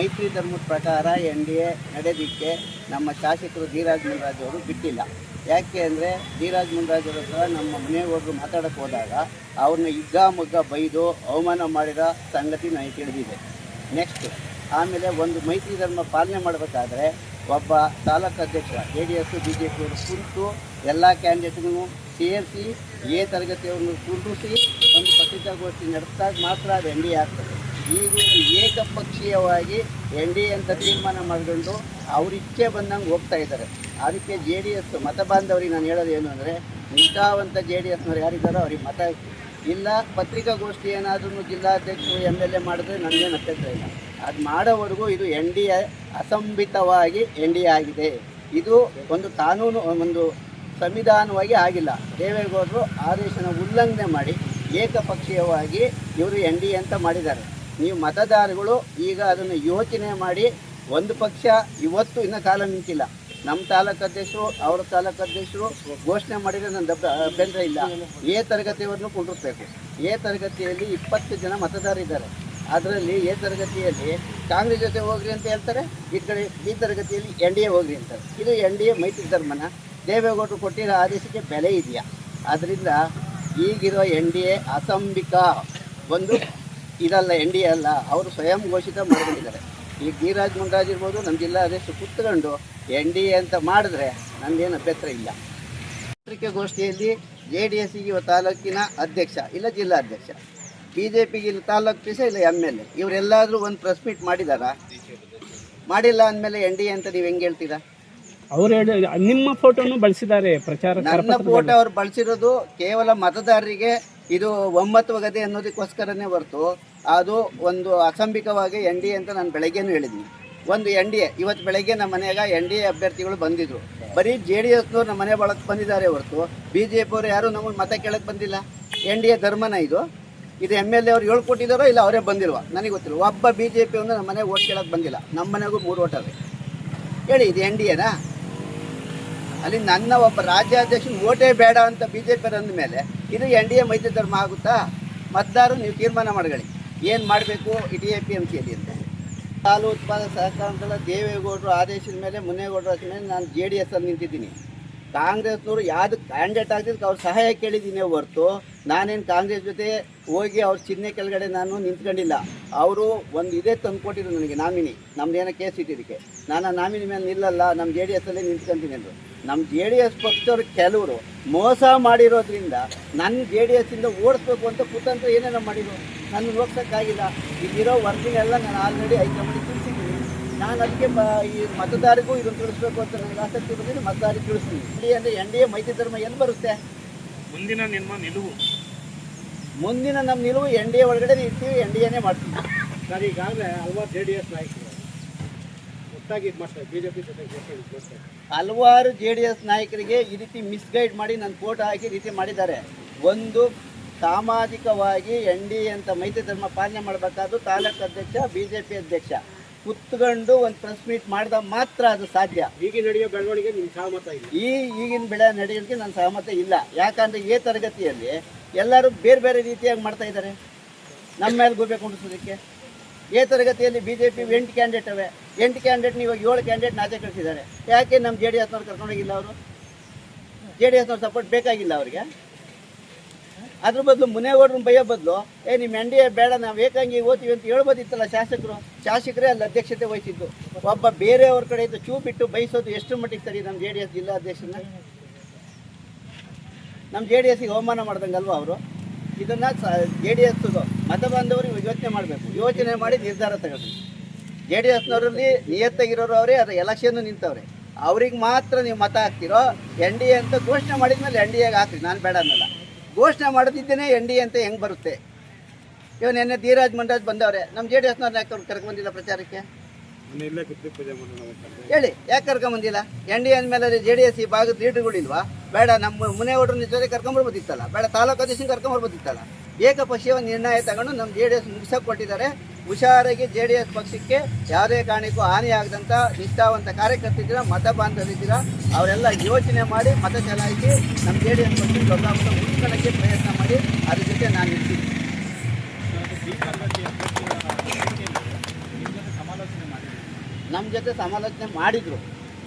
ಮೈತ್ರಿ ಧರ್ಮದ ಪ್ರಕಾರ ಎನ್ ಡಿ ಎ ನಡೆದಿಕ್ಕೆ ನಮ್ಮ ಶಾಸಕರು ಧೀರಾಜ್ ಮುನ್ರಾಜ್ ಅವರು ಬಿಟ್ಟಿಲ್ಲ. ಯಾಕೆ ಅಂದರೆ ಧೀರಾಜ್ ಮುನ್ರಾಜ್ ಅವರ ಹತ್ರ ನಮ್ಮ ಮನೆಯವರು ಮಾತಾಡೋಕ್ಕೆ ಹೋದಾಗ ಅವ್ರನ್ನ ಹಿಗ್ಗಾಮುಗ್ಗ ಬೈದು ಅವಮಾನ ಮಾಡಿರೋ ಸಂಗತಿ ನನಗೆ ತಿಳಿದಿದೆ. ನೆಕ್ಸ್ಟ್ ಆಮೇಲೆ ಒಂದು ಮೈತ್ರಿ ಧರ್ಮ ಪಾಲನೆ ಮಾಡಬೇಕಾದ್ರೆ ಒಬ್ಬ ತಾಲೂಕು ಅಧ್ಯಕ್ಷ, J D S, B J ಪಿಯವರು ಕುರಿತು ಎಲ್ಲ ಕ್ಯಾಂಡಿಡೇಟ್ಗೂ ಸೇರಿಸಿ, ಎ ತರಗತಿಯವ್ರನ್ನು ಕುಂಡಿಸಿ ಒಂದು ಪತ್ರಿಕಾಗೋಷ್ಠಿ ನಡೆಸಿದಾಗ ಮಾತ್ರ ಅದು ಎನ್ ಡಿ ಎ ಆಗ್ತದೆ. ಈಗ ಏಕಪಕ್ಷೀಯವಾಗಿ ಎನ್ ಡಿ ಎ ಅಂತ ತೀರ್ಮಾನ ಮಾಡಿಕೊಂಡು ಅವ್ರ ಇಚ್ಛೆ ಬಂದಂಗೆ ಹೋಗ್ತಾ ಇದ್ದಾರೆ. ಅದಕ್ಕೆ ಜೆ ಡಿ ಎಸ್ ಮತ ಬಾಂಧವರಿಗೆ ನಾನು ಹೇಳೋದು ಏನು ಅಂದರೆ ನಿಷ್ಠಾವಂತ ಜೆ ಡಿ ಎಸ್ನವ್ರು ಯಾರಿದ್ದಾರೋ ಅವ್ರಿಗೆ ಮತ ಇಲ್ಲ, ಪತ್ರಿಕಾಗೋಷ್ಠಿ ಏನಾದರೂ ಜಿಲ್ಲಾಧ್ಯಕ್ಷರು, ಎಂ ಎಲ್ ಎ ಮಾಡಿದ್ರೆ ನನಗೇನು ಅತ್ಯಂತ ಇಲ್ಲ. ಅದು ಮಾಡೋವರೆಗೂ ಇದು ಎನ್ ಡಿ ಎ ಅಸಂಬಿತವಾಗಿ ಎನ್ ಡಿ ಎ ಆಗಿದೆ. ಇದು ಒಂದು ಕಾನೂನು, ಒಂದು ಸಂವಿಧಾನವಾಗಿ ಆಗಿಲ್ಲ. ದೇವೇಗೌಡರು ಆದೇಶನ ಉಲ್ಲಂಘನೆ ಮಾಡಿ ಏಕಪಕ್ಷೀಯವಾಗಿ ಇವರು ಎನ್ ಡಿ ಎ ಅಂತ ಮಾಡಿದ್ದಾರೆ. ನೀವು ಮತದಾರಗಳು ಈಗ ಅದನ್ನು ಯೋಚನೆ ಮಾಡಿ ಒಂದು ಪಕ್ಷ ಇವತ್ತು ಇನ್ನೂ ಕಾಲ ನಿಂತಿಲ್ಲ. ನಮ್ಮ ತಾಲೂಕು ಅಧ್ಯಕ್ಷರು, ಅವರ ತಾಲೂಕು ಅಧ್ಯಕ್ಷರು ಘೋಷಣೆ ಮಾಡಿದರೆ ನನ್ನ ದಬ್ಬ ಅಭ್ಯಂತರ ಇಲ್ಲ. ಎ ತರಗತಿಯವರನ್ನು ಕೊಂಡಿರ್ಬೇಕು. ಎ ತರಗತಿಯಲ್ಲಿ ಇಪ್ಪತ್ತು ಜನ ಮತದಾರರಿದ್ದಾರೆ ಅದರಲ್ಲಿ ಎ ತರಗತಿಯಲ್ಲಿ ಕಾಂಗ್ರೆಸ್ ಜೊತೆ ಹೋಗ್ರಿ ಅಂತ ಹೇಳ್ತಾರೆ. ಈ ಕಡೆ ಬಿ ತರಗತಿಯಲ್ಲಿ ಎನ್ ಡಿ ಎ ಹೋಗ್ರಿ ಅಂತಾರೆ ಇದು ಎನ್ ಡಿ ಎ ಮೈತ್ರಿ ಧರ್ಮನ ದೇವೇಗೌಡರು ಕೊಟ್ಟಿರೋ ಆದೇಶಕ್ಕೆ ಬೆಲೆ ಇದೆಯಾ? ಆದ್ದರಿಂದ ಈಗಿರೋ ಎನ್ ಡಿ ಎ ಅಸಂಬಿಕ. ಒಂದು ಇದಲ್ಲ ಎನ್ ಡಿ ಎ ಅಲ್ಲ ಅವರು ಸ್ವಯಂ ಘೋಷಿತ ಮಾಡ್ಕೊಂಡಿದ್ದಾರೆ. ಈ ಗಿರಿರಾಜ್ ಮುಂಡಾಜ್ ಇರ್ಬೋದು ನಮ್ಮ ಜಿಲ್ಲಾಧ್ಯಕ್ಷರು ಕುತ್ಕೊಂಡು ಎನ್ ಡಿ ಎ ಅಂತ ಮಾಡಿದ್ರೆ ನಂದೇನು ಅಭ್ಯಂತರ ಇಲ್ಲ. ಪತ್ರಿಕಾಗೋಷ್ಠಿಯಲ್ಲಿ ಜೆ ಡಿ ಎಸ್ಸಿಗೆ ತಾಲೂಕಿನ ಅಧ್ಯಕ್ಷ ಇಲ್ಲ ಜಿಲ್ಲಾಧ್ಯಕ್ಷ ಬಿ ಜೆ ಪಿಗೆ ಇಲ್ಲಿ ತಾಲೂಕು ಅಧ್ಯಕ್ಷ ಇಲ್ಲ ಎಂ ಎಲ್ ಎ ಇವರೆಲ್ಲಾದರೂ ಒಂದು ಪ್ರೆಸ್ ಮೀಟ್ ಮಾಡಿದಾರಾ? ಮಾಡಿಲ್ಲ ಅಂದಮೇಲೆ ಎನ್ ಡಿ ಎ ಅಂತ ನೀವು ಹೆಂಗೆ ಹೇಳ್ತೀರಾ? ಅವ್ರು ಹೇಳಿ ನಿಮ್ಮ ಫೋಟೋನು ಬಳಸಿದ್ದಾರೆ ಪ್ರಚಾರ ನನ್ನ ಫೋಟೋ ಅವ್ರು ಬಳಸಿರೋದು ಕೇವಲ ಮತದಾರರಿಗೆ ಇದು ಒಮ್ಮತವಾಗದೆ ಅನ್ನೋದಕ್ಕೋಸ್ಕರನೇ ಹೊರತು ಅದು ಒಂದು ಅಸಂಬಿಕವಾಗಿ ಎನ್ ಡಿ ಎ ಅಂತ ನಾನು ಬೆಳಗ್ಗೆನೂ ಹೇಳಿದ್ದೀನಿ. ಒಂದು ಎನ್ ಡಿ ಎ, ಇವತ್ತು ಬೆಳಗ್ಗೆ ನಮ್ಮ ಮನೆಯಾಗ ಎನ್ ಡಿ ಎ ಅಭ್ಯರ್ಥಿಗಳು ಬಂದಿದ್ರು. ಬರೀ ಜೆ ಡಿ ಎಸ್ನವ್ರು ನಮ್ಮ ಮನೆ ಬಳಕೆ ಬಂದಿದ್ದಾರೆ ಹೊರತು, ಬಿ ಜೆ ಪಿಯವರು ಯಾರು ನಮ್ಮ ಮತ ಕೇಳಕ್ಕೆ ಬಂದಿಲ್ಲ. ಎನ್ ಡಿ ಎ ಧರ್ಮನ ಇದು. ಇದು ಎಂ ಎಲ್ ಎ ಅವ್ರು ಹೇಳ್ಕೊಟ್ಟಿದ್ದಾರೋ ಇಲ್ಲ ಅವರೇ ಬಂದಿಲ್ವ? ನನಗೆ ಗೊತ್ತಿಲ್ಲ. ಒಬ್ಬ ಬಿ ಜೆ ಪಿ ನಮ್ಮ ಮನೆಗೆ ಓಟ್ ಕೇಳಕ್ಕೆ ಬಂದಿಲ್ಲ. ನಮ್ಮ ಮನೆಗೂ ಮೂರು ಓಟ್ ಅವೆ. ಹೇಳಿ, ಇದು ಎನ್ ಡಿ ಎನಾ? ಅಲ್ಲಿ ನನ್ನ ಒಬ್ಬ ರಾಜ್ಯಾಧ್ಯಕ್ಷನ ಓಟೇ ಬೇಡ ಅಂತ ಬಿ ಜೆ ಪಿ ಮೇಲೆ ಇದು ಎನ್ ಡಿ ಎ ಮೈತ್ರಿ ಧರ್ಮ ಆಗುತ್ತಾ? ಮತದಾರರು ನೀವು ತೀರ್ಮಾನ ಮಾಡ್ಕೊಳ್ಳಿ. ಏನು ಮಾಡಬೇಕು? ಇಡೀ ಎ ಪಿ ಎಂ ಸಿಯಲ್ಲಿ ಅಂತ. ಹಾಲು ಉತ್ಪಾದಕ ಸಹಕಾರಗಳ ದೇವೇಗೌಡರು ಆದೇಶದ ಮೇಲೆ ಮುನ್ನೇಗೌಡರ ಮೇಲೆ ನಾನು ಜೆ ಡಿ ಎಸ್ ಅಲ್ಲಿ ನಿಂತಿದ್ದೀನಿ. ಕಾಂಗ್ರೆಸ್ನವರು ಯಾವ್ದು ಕ್ಯಾಂಡಿಡೇಟ್ ಆಗ್ತಿದ್ದಕ್ಕೆ ಅವ್ರ ಸಹಾಯ ಕೇಳಿದ್ದೀನಿ ಹೊರತು ನಾನೇನು ಕಾಂಗ್ರೆಸ್ ಜೊತೆ ಹೋಗಿ ಅವ್ರ ಚಿಹ್ನೆ ಕೆಳಗಡೆ ನಾನು ನಿಂತ್ಕೊಂಡಿಲ್ಲ. ಅವರು ಒಂದು ಇದೇ ತಂದುಕೊಟ್ಟಿದ್ರು ನನಗೆ ನಾಮಿನಿ. ನಮ್ದು ಏನೋ ಕೇಸ್ ಇಟ್ಟಿದ್ದಕ್ಕೆ. ನಾನು ನಾಮಿನಿ ಮೇಲೆ ನಿಲ್ಲಲ್ಲ ನಮ್ಮ ಜೆ ಡಿ ಎಸ್ ಅಲ್ಲೇ ನಿಂತ್ಕೊಂತೀನಿ ಅಂದರು. ನಮ್ಮ ಜೆ ಡಿ ಎಸ್ ಪಕ್ಷದವ್ರು ಕೆಲವರು ಮೋಸ ಮಾಡಿರೋದ್ರಿಂದ ನನ್ನ ಜೆ ಡಿ ಎಸ್ಸಿಂದ ಓಡಿಸ್ಬೇಕು ಅಂತ ಕುತಂತ್ರ ಏನೇನೋ ಮಾಡಿದ್ರು. ನನ್ನ ಹೋಗ್ಸೋಕ್ಕಾಗಿಲ್ಲ ಇಲ್ಲಿರೋ ವರ್ಕಿಂಗ್ ಎಲ್ಲ ನಾನು ಆಲ್ರೆಡಿ ಹೈಕಮಾಂಡಿಗೆ ತಿಳಿಸಿದ್ದೀನಿ. ನಾನು ಅದಕ್ಕೆ ಈ ಮತದಾರಿಗೂ ಇದನ್ನು ತಿಳಿಸ್ಬೇಕು ಅಂತ ನನಗೆ ಆಸಕ್ತಿ ಬಂದಿದ್ದೀನಿ ಮತದಾರಿಗೆ ತಿಳಿಸ್ತೀನಿ. ಇಲ್ಲಿ ಅಂದರೆ ಎನ್ ಡಿ ಎ ಮೈತ್ರಿ ಧರ್ಮ ಎಲ್ಲಿ ಬರುತ್ತೆ? ಮುಂದಿನ ನಿಮ್ಮ ನಿಲುವು. ಮುಂದಿನ ನಮ್ಮ ನಿಲುವು ಎನ್ ಡಿ ಎ ಒಳಗಡೆ ಇರ್ತೀವಿ ಎನ್ ಡಿ ಎನೇ ಮಾಡ್ತೀವಿ. ಸರ್ ಈಗಾಗಲೇ ಹಲವಾರು ಜೆ ಡಿ ಎಸ್ ನಾಯಕರು ಒಟ್ಟಾಗಿ ಇದು ಮಾಡ್ತಾರೆ. ಬಿ ಜೆ ಪಿ ಜೊತೆ ಮಾಡ್ತಾರೆ. ಹಲವಾರು ಜೆ ಡಿ ಎಸ್ ನಾಯಕರಿಗೆ ಈ ರೀತಿ ಮಿಸ್ಗೈಡ್ ಮಾಡಿ ನನ್ನ ಫೋಟೋ ಹಾಕಿ ರೀತಿ ಮಾಡಿದ್ದಾರೆ. ಒಂದು ಸಾಮಾಜಿಕವಾಗಿ ಎನ್ ಡಿ ಎ ಅಂತ ಮೈತ್ರಿ ಧರ್ಮ ಪಾಲನೆ ಮಾಡಬೇಕಾದ್ರು ತಾಲೂಕು ಅಧ್ಯಕ್ಷ ಬಿ ಜೆ ಪಿ ಅಧ್ಯಕ್ಷ. ಕುತ್ಕೊಂಡು ಒಂದು ಪ್ರೆಸ್ ಮೀಟ್ ಮಾಡಿದಾಗ ಮಾತ್ರ ಅದು ಸಾಧ್ಯ. ಈಗಿನ ನಡೆಯೋ ಬೆಳವಣಿಗೆ ನಿಮ್ಮ ಸಹಮತ ಇಲ್ಲ. ಈ ಈಗಿನ ಬೆಳೆ ನಡೆಯೋದಕ್ಕೆ ನನ್ನ ಸಹಮತ ಇಲ್ಲ. ಯಾಕಂದರೆ ಎ ತರಗತಿಯಲ್ಲಿ ಎಲ್ಲರೂ ಬೇರೆ ಬೇರೆ ರೀತಿಯಾಗಿ ಮಾಡ್ತಾ ಇದ್ದಾರೆ. ನಮ್ಮ ಮೇಲೆ ಗುಬೆ ಕುಂಡಿಸೋದಕ್ಕೆ. ಎ ತರಗತಿಯಲ್ಲಿ ಬಿ ಜೆ ಪಿ ಎಂಟು ಕ್ಯಾಂಡಿಡೇಟ್ ಅವೆ. ಎಂಟು ಕ್ಯಾಂಡಿಡೇಟ್ ಇವಾಗ ಏಳು ಕ್ಯಾಂಡಿಡೇಟ್ ನಾಚೆ ಕಳಿಸಿದ್ದಾರೆ. ಯಾಕೆ ನಮ್ಮ ಜೆ ಡಿ ಎಸ್ನವ್ರು ಕರ್ಕೊಂಡೋಗಿಲ್ಲ ಅವರು? ಜೆ ಡಿ ಎಸ್ನವ್ರು ಸಪೋರ್ಟ್ ಬೇಕಾಗಿಲ್ಲ ಅವ್ರಿಗೆ. ಅದ್ರ ಬದಲು ಮುನೇಗೌಡ್ರನ್ನ ಬೈಯೋ ಬದಲು, ಏ ನಿಮ್ಮ ಎನ್ ಡಿ ಎ ಬೇಡ, ನಾವು ಏಕಾಂಗಿ ಓದ್ತೀವಿ ಅಂತ ಹೇಳ್ಬೋದಿತ್ತಲ್ಲ ಶಾಸಕರು. ಶಾಸಕರೇ ಅಲ್ಲಿ ಅಧ್ಯಕ್ಷತೆ ವಹಿಸಿದ್ದು. ಒಬ್ಬ ಬೇರೆಯವ್ರ ಕಡೆ ಚೂ ಬಿಟ್ಟು ಬಯಸೋದು ಎಷ್ಟು ಮಟ್ಟಿಗೆ ಸರಿ ನಮ್ಮ ಜೆ ಡಿ ಎಸ್ ಜಿಲ್ಲಾಧ್ಯಕ್ಷನ ನಮ್ಮ ಜೆ ಡಿ ಎಸ್ಸಿಗೆ ಅವಮಾನ ಮಾಡ್ದಂಗಲ್ವ ಅವರು? ಇದನ್ನು ಜೆ ಡಿ ಎಸ್ ಮತ ಬಾಂಧವರು ಯೋಚನೆ ಮಾಡಬೇಕು. ಯೋಚನೆ ಮಾಡಿ ನಿರ್ಧಾರ ತಗೊಳ್ಳಿ ಜೆ ಡಿ ಎಸ್ನವರಲ್ಲಿ ನಿಯತ್ತಾಗಿರೋರು ಅವರೇ ಅದು ಎಲೆಕ್ಷನ್ ನಿಂತವ್ರೆ. ಅವ್ರಿಗೆ ಮಾತ್ರ ನೀವು ಮತ ಹಾಕ್ತಿರೋ ಎನ್ ಡಿ ಎ ಅಂತ ಘೋಷಣೆ ಮಾಡಿದ್ಮೇಲೆ ಎನ್ ಡಿ ಎಗೆ ಹಾಕ್ರಿ ನಾನು ಬೇಡ ಅನ್ನಲ್ಲ. ಘೋಷಣೆ ಮಾಡದಿದ್ದೇನೆ ಎನ್ ಡಿ ಎ ಅಂತ ಹೆಂಗೆ ಬರುತ್ತೆ? ಇವ್ ನಿನ್ನೆ ಧೀರಾಜ್ ಮಂಡಾಜ್ ಬಂದವ್ರೆ ನಮ್ಮ ಜೆ ಡಿ ಎಸ್ನವ್ರನ್ನ ಯಾಕೆ ಅವ್ರು ಕರ್ಕೊಂಬಂದಿಲ್ಲ ಪ್ರಚಾರಕ್ಕೆ? ಹೇಳಿ ಯಾಕೆ ಕರ್ಕೊಂಬಂದಿಲ್ಲ ಎನ್ ಡಿ ಅಂದಮೇಲೆ ಜೆ ಡಿ ಎಸ್ ಈ ಭಾಗದ ಲೀಡರ್ಗಳಿಲ್ವಾ ಬೇಡ ನಮ್ಮ ಮುನೇಗೌಡರನ್ನ ಜೊತೆ ಕರ್ಕೊಂಬರ್ಬೋದಿತ್ತಲ್ಲ ಬೇಡ ತಾಲೂಕು ಅಧ್ಯಕ್ಷನ ಕರ್ಕೊಂಬರ್ಬೋದಿತ್ತಲ್ಲ ಏಕಪಕ್ಷೀಯ ನಿರ್ಣಯ ತಗೊಂಡು ನಮ್ಮ ಜೆ ಡಿ ಎಸ್ ಮುಗಿಸಕ್ಕೆ ಕೊಟ್ಟಿದ್ದಾರೆ ಹುಷಾರಾಗಿ ಜೆ ಡಿ ಎಸ್ ಪಕ್ಷಕ್ಕೆ ಯಾವುದೇ ಕಾರಣಕ್ಕೂ ಹಾನಿಯಾಗದಂಥ ನಿಷ್ಠಾವಂತ ಕಾರ್ಯಕರ್ತಿದ್ದೀರಾ ಮತ ಬಾಂಧವರಿದ್ದೀರಾ ಅವರೆಲ್ಲ ಯೋಚನೆ ಮಾಡಿ ಮತ ಚಲಾಯಿಸಿ ನಮ್ಮ ಜೆ ಡಿ ಎಸ್ ಪಕ್ಷ ದೊಡ್ಡ ಮತ ಉಳಿಸ್ಕೊಳ್ಳೋಕ್ಕೆ ಪ್ರಯತ್ನ ಮಾಡಿ ಅದ್ರ ಜೊತೆ ನಾನು ಇರ್ತೀನಿ. ನಮ್ಮ ಜೊತೆ ಸಮಾಲೋಚನೆ ಮಾಡಿದ್ರು.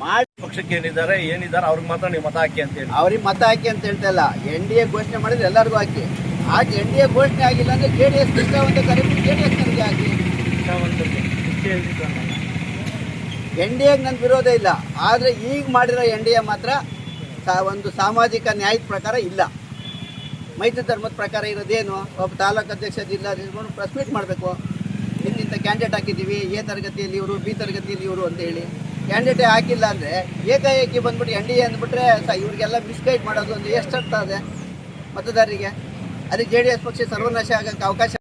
ಮಾಡಿ ಪಕ್ಷಕ್ಕೆ ಏನಿದ್ದಾರೆ ಏನಿದ್ದಾರೆ ಅವ್ರಿಗೆ ಮಾತ್ರ ನೀವು ಮತ ಹಾಕಿ ಅಂತ ಹೇಳಿ. ಅವ್ರಿಗೆ ಮತ ಹಾಕಿ ಅಂತ ಹೇಳ್ತಾ ಇಲ್ಲ. ಎನ್ ಡಿ ಎ ಘೋಷಣೆ ಮಾಡಿದ್ರೆ ಎಲ್ಲರಿಗೂ ಹಾಕಿ. ಹಾಕಿ ಎನ್ ಡಿ ಎ ಘೋಷಣೆ ಆಗಿಲ್ಲ ಅಂದ್ರೆ ಜೆ ಡಿ ಎಸ್ ಕೃಷ್ಣವಂತ ಕರೆಕ್ಟ್ ಜೆ ಡಿ ಎಸ್ ನನಗೆ ಹಾಕಿ ಎನ್ ಡಿ ಎಗೆ ನನ್ನ ವಿರೋಧ ಇಲ್ಲ. ಆದರೆ ಈಗ ಮಾಡಿರೋ ಎನ್ ಡಿ ಎ ಮಾತ್ರ ಒಂದು ಸಾಮಾಜಿಕ ನ್ಯಾಯದ ಪ್ರಕಾರ ಇಲ್ಲ. ಮೈತ್ರಿ ಧರ್ಮದ ಪ್ರಕಾರ ಇರೋದೇನು? ಒಬ್ಬ ತಾಲೂಕು ಅಧ್ಯಕ್ಷ ಜಿಲ್ಲಾ ಪ್ರೆಸ್ ಮೀಟ್ ಮಾಡಬೇಕು. ಇಂತಿಂಥ ಕ್ಯಾಂಡಿಡೇಟ್ ಹಾಕಿದ್ದೀವಿ. ಎ ತರಗತಿಯಲ್ಲಿ ಇವರು, ಬಿ ತರಗತಿಯಲ್ಲಿ ಇವರು ಅಂತ ಹೇಳಿ. ಕ್ಯಾಂಡಿಡೇಟ್ ಹಾಕಿಲ್ಲ ಅಂದರೆ ಏಕಾಏಕಿ ಬಂದ್ಬಿಟ್ಟು ಎನ್ ಡಿ ಎ ಅಂದ್ಬಿಟ್ರೆ ಸ ಇವ್ರಿಗೆಲ್ಲ ಮಿಸ್ಗೈಡ್ ಮಾಡೋದು ಒಂದು ಎಷ್ಟು ಅರ್ಥ ಇದೆ ಮತದಾರರಿಗೆ? ಅಲ್ಲಿ ಜೆ ಡಿ ಎಸ್ ಪಕ್ಷ ಸರ್ವನಾಶ ಆಗಕ್ಕೆ ಅವಕಾಶ